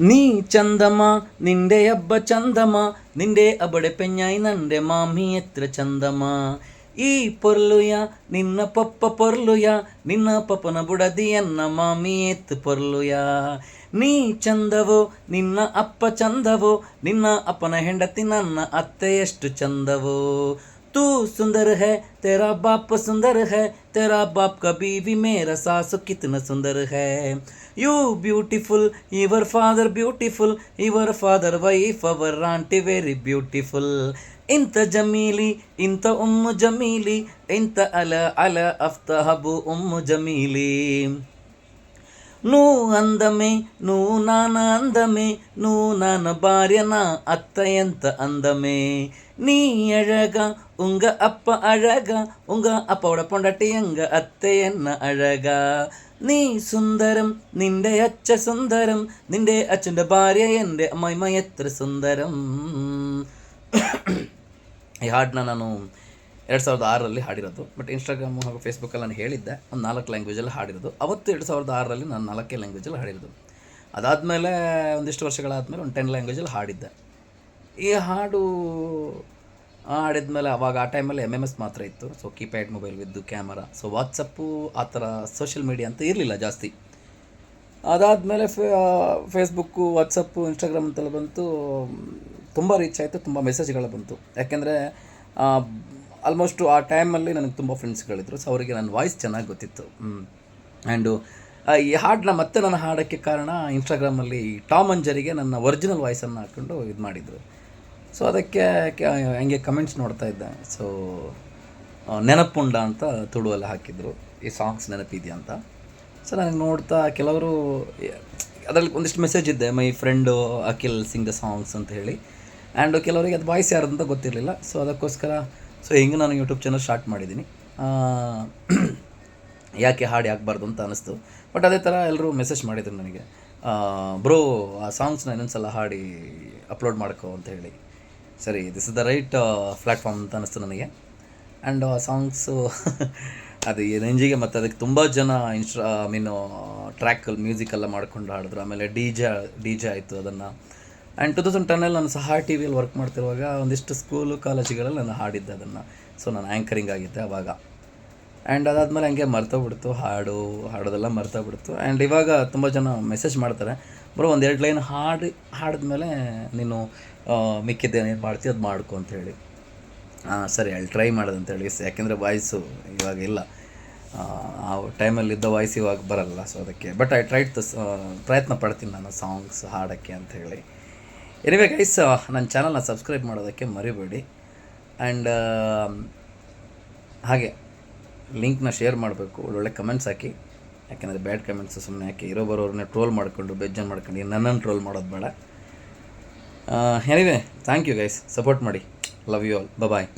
നീ ചന്ദമ നിന്റെ അബ്ബ ചന്ദമ നിന്റെ അബടെ പെഞ്ഞായി നന്റെ മാമി എത്ര ചന്ദമ ಈ ಪೊರ್ಲುಯ ನಿನ್ನ ಪಪ್ಪ ಪೊರ್ಲುಯ ನಿನ್ನ ಪಪ್ಪನ ಬುಡದಿ ಎನ್ನ ಮಾಮಿ ಎತ್ತು ಪೊರ್ಲುಯ ನೀ ಚಂದವೋ ನಿನ್ನ ಅಪ್ಪ ಚಂದವೋ ನಿನ್ನ ಅಪ್ಪನ ಹೆಂಡತಿ ನನ್ನ ಅತ್ತೆ ಎಷ್ಟು ಚಂದವೋ तू सुंदर है तेरा बाप सुंदर है तेरा बाप का बीवी मेरा सासु कितना सुंदर है you beautiful your father beautiful your father wife our aunty very beautiful ಇಂಥ ಜಮೀಲಿ ಇಂಥ ಉಮ್ಮು ಜಮೀಲಿ ಇಂಥ ಅಲ ಅಲ ಅಫ್ತಹಬು ಉಮ್ಮು ಜಮೀಲಿ నువ్వు అందమే నువ్వు నాన్న అందమే నువ్వు నాన్న భార్య నా అత్త ఎంత అందమే நீ அழகா உங்க அப்பா அழகா உங்க அப்பாவோட பொண்டாட்டி எங்க அத்தை என்ன നീ സുന്ദരം നിന്റെ അച്ഛ സുന്ദരം നിന്റെ അച്ഛന്റെ ഭാര്യ എന്റെ അമ്മായിമ്മ എത്ര സുന്ദരം ഹാഡ്ന ನಾನು ಎರಡು ಸಾವಿರದ ಆರರಲ್ಲಿ ಹಾಡಿರೋದು. ಬಟ್ ಇನ್ಸ್ಟಾಗ್ರಾಮ್ ಹಾಗೂ ಫೇಸ್ಬುಕ್ಕಲ್ಲಿ ನಾನು ಹೇಳಿದ್ದೆ, ಒಂದು ನಾಲ್ಕು ಲ್ಯಾಂಗ್ವೇಜಲ್ಲಿ ಹಾಡಿರೋದು. ಅವತ್ತು ಎರಡು ಸಾವಿರದ ಆರರಲ್ಲಿ ನಾನು ನಾಲ್ಕೇ ಲ್ಯಾಂಗ್ವೇಜಲ್ಲಿ ಹಾಡಿರೋದು. ಅದಾದಮೇಲೆ ಒಂದಿಷ್ಟು ವರ್ಷಗಳಾದಮೇಲೆ ಒಂದು ಟೆನ್ ಲ್ಯಾಂಗ್ವೇಜಲ್ಲಿ ಹಾಡಿದ್ದೆ. ಈ ಹಾಡು ಹಾಡಿದ್ಮೇಲೆ ಅವಾಗ ಆ ಟೈಮಲ್ಲಿ ಎಂ ಎಂ ಎಸ್ ಮಾತ್ರ ಇತ್ತು. ಸೊ ಕೀಪ್ಯಾಡ್ ಮೊಬೈಲ್ ವಿದ್ದು ಕ್ಯಾಮರಾ ಸೊ ವಾಟ್ಸಪ್ಪು ಆ ಥರ ಸೋಷಿಯಲ್ ಮೀಡಿಯಾ ಅಂತ ಇರಲಿಲ್ಲ ಜಾಸ್ತಿ. ಅದಾದಮೇಲೆ ಫೇಸ್ಬುಕ್ಕು ವಾಟ್ಸಪ್ಪು ಇನ್ಸ್ಟಾಗ್ರಾಮ್ ಅಂತೆಲ್ಲ ಬಂತು. ತುಂಬ ರೀಚ್ ಆಯಿತು, ತುಂಬ ಮೆಸೇಜ್ಗಳು ಬಂತು. ಯಾಕೆಂದರೆ ಆಲ್ಮೋಸ್ಟು ಆ ಟೈಮಲ್ಲಿ ನನಗೆ ತುಂಬ ಫ್ರೆಂಡ್ಸ್ಗಳಿದ್ರು ಸೊ ಅವರಿಗೆ ನನ್ನ ವಾಯ್ಸ್ ಚೆನ್ನಾಗಿ ಗೊತ್ತಿತ್ತು. ಆ್ಯಂಡು ಈ ಹಾಡನ್ನ ಮತ್ತೆ ನಾನು ಹಾಡೋಕ್ಕೆ ಕಾರಣ ಇನ್ಸ್ಟಾಗ್ರಾಮಲ್ಲಿ ಟಾಮ್ ಅಂಜರಿಗೆ ನನ್ನ ಒರಿಜಿನಲ್ ವಾಯ್ಸನ್ನು ಹಾಕ್ಕೊಂಡು ಇದು ಮಾಡಿದರು. ಸೊ ಅದಕ್ಕೆ ಹಂಗೆ ಕಮೆಂಟ್ಸ್ ನೋಡ್ತಾ ಇದ್ದೆ. ಸೊ ನೆನಪುಂಡ ಅಂತ ತುಳುವಲ್ಲಿ ಹಾಕಿದ್ರು. ಈ ಸಾಂಗ್ಸ್ ನೆನಪಿದೆಯಾ ಅಂತ. ಸೊ ನನಗೆ ನೋಡ್ತಾ ಕೆಲವರು, ಅದರಲ್ಲಿ ಒಂದಿಷ್ಟು ಮೆಸೇಜ್ ಇದ್ದೆ. My friend Akhil sing the songs ಅಂತ ಹೇಳಿ. ಆ್ಯಂಡ್ ಕೆಲವರಿಗೆ ಅದು ವಾಯ್ಸ್ ಯಾರು ಅಂತ ಗೊತ್ತಿರಲಿಲ್ಲ. ಸೊ ಅದಕ್ಕೋಸ್ಕರ ಸೊ ಹಿಂಗೆ ನಾನು ಯೂಟ್ಯೂಬ್ ಚಾನಲ್ ಸ್ಟಾರ್ಟ್ ಮಾಡಿದ್ದೀನಿ. ಯಾಕೆ ಹಾಡು ಯಾಕಬಾರ್ದು ಅಂತ ಅನ್ನಿಸ್ತು. ಬಟ್ ಅದೇ ಥರ ಎಲ್ಲರೂ ಮೆಸೇಜ್ ಮಾಡಿದ್ರು ನನಗೆ. ಬ್ರೋ ಆ ಸಾಂಗ್ಸ್ನ ಇನ್ನೊಂದ್ಸಲ ಹಾಡಿ ಅಪ್ಲೋಡ್ ಮಾಡ್ಕೋ ಅಂತ ಹೇಳಿ. ಸರಿ this is the right platform ಅಂತ ಅನ್ನಿಸ್ತು ನನಗೆ. ಆ್ಯಂಡ್ ಆ ಸಾಂಗ್ಸು ಅದು ರೇಂಜಿಗೆ ಮತ್ತು ಅದಕ್ಕೆ ತುಂಬ ಜನ ಇನ್ಸ್ಟ್ರಾ ಐ ಮೀನು ಟ್ರ್ಯಾಕಲ್ಲಿ ಮ್ಯೂಸಿಕೆಲ್ಲ ಮಾಡ್ಕೊಂಡು ಹಾಡಿದ್ರು. ಆಮೇಲೆ ಡಿ ಜೆ ಡಿ ಜೆ ಆಯಿತು ಅದನ್ನು. ಆ್ಯಂಡ್ ಟು ತೌಸಂಡ್ ಟೆನ್ನಲ್ಲಿ ನಾನು ಸಹ ಟಿ ವಿಯಲ್ಲಿ ವರ್ಕ್ ಮಾಡ್ತಿರುವಾಗ ಒಂದಿಷ್ಟು ಸ್ಕೂಲು ಕಾಲೇಜುಗಳಲ್ಲಿ ನಾನು ಹಾಡಿದ್ದೆ ಅದನ್ನು. ಸೊ ನಾನು ಆ್ಯಂಕರಿಂಗ್ ಆಗಿದ್ದೆ ಅವಾಗ. ಆ್ಯಂಡ್ ಅದಾದಮೇಲೆ ಹಂಗೆ ಮರ್ತೋಗ್ಬಿಡ್ತು ಹಾಡು ಹಾಡೋದೆಲ್ಲ ಮರ್ತೋಗ್ಬಿಡ್ತು ಆ್ಯಂಡ್ ಇವಾಗ ತುಂಬ ಜನ ಮೆಸೇಜ್ ಮಾಡ್ತಾರೆ ಬರೋ ಒಂದು ಎರಡು ಲೈನ್ ಹಾಡಿ ಹಾಡಿದ್ಮೇಲೆ ನೀನು ಮಿಕ್ಕಿದ್ದೇನೇನು ಮಾಡ್ತೀವಿ ಅದು ಮಾಡ್ಕೊ ಅಂತ ಹೇಳಿ. ಹಾಂ ಸರಿ ಅಲ್ಲಿ ಟ್ರೈ ಮಾಡೋದಂತೇಳಿ ಯಾಕೆಂದರೆ ವಾಯ್ಸು ಇವಾಗ ಇಲ್ಲ. ಆ, ಟೈಮಲ್ಲಿದ್ದ ವಾಯ್ಸ್ ಇವಾಗ ಬರಲ್ಲ. ಸೊ ಅದಕ್ಕೆ ಬಟ್ ಐ ಟ್ರೈಡ್ ದ ಪ್ರಯತ್ನ ಪಡ್ತೀನಿ ನಾನು ಸಾಂಗ್ಸ್ ಹಾಡೋಕ್ಕೆ ಹೇಳಿ. ಎನಿವೆ ಗೈಸ್ ನನ್ನ ಚಾನಲ್ನ ಸಬ್ಸ್ಕ್ರೈಬ್ ಮಾಡೋದಕ್ಕೆ ಮರಿಬೇಡಿ. ಆ್ಯಂಡ್ ಹಾಗೆ ಲಿಂಕ್ನ ಶೇರ್ ಮಾಡಬೇಕು. ಒಳ್ಳೊಳ್ಳೆ ಕಮೆಂಟ್ಸ್ ಹಾಕಿ. ಯಾಕೆಂದರೆ ಬ್ಯಾಡ್ ಕಮೆಂಟ್ಸು ಸುಮ್ಮನೆ ಹಾಕಿ. ಇರೋ ಬರೋರನ್ನೇ ಟ್ರೋಲ್ ಮಾಡಿಕೊಂಡು ಬೆಜ್ಜನ್ ಮಾಡ್ಕೊಂಡು ನನ್ನನ್ನು ಟ್ರೋಲ್ ಮಾಡೋದು ಬೇಡ. Anyway thank you guys support ಮಾಡಿ. Love you all bye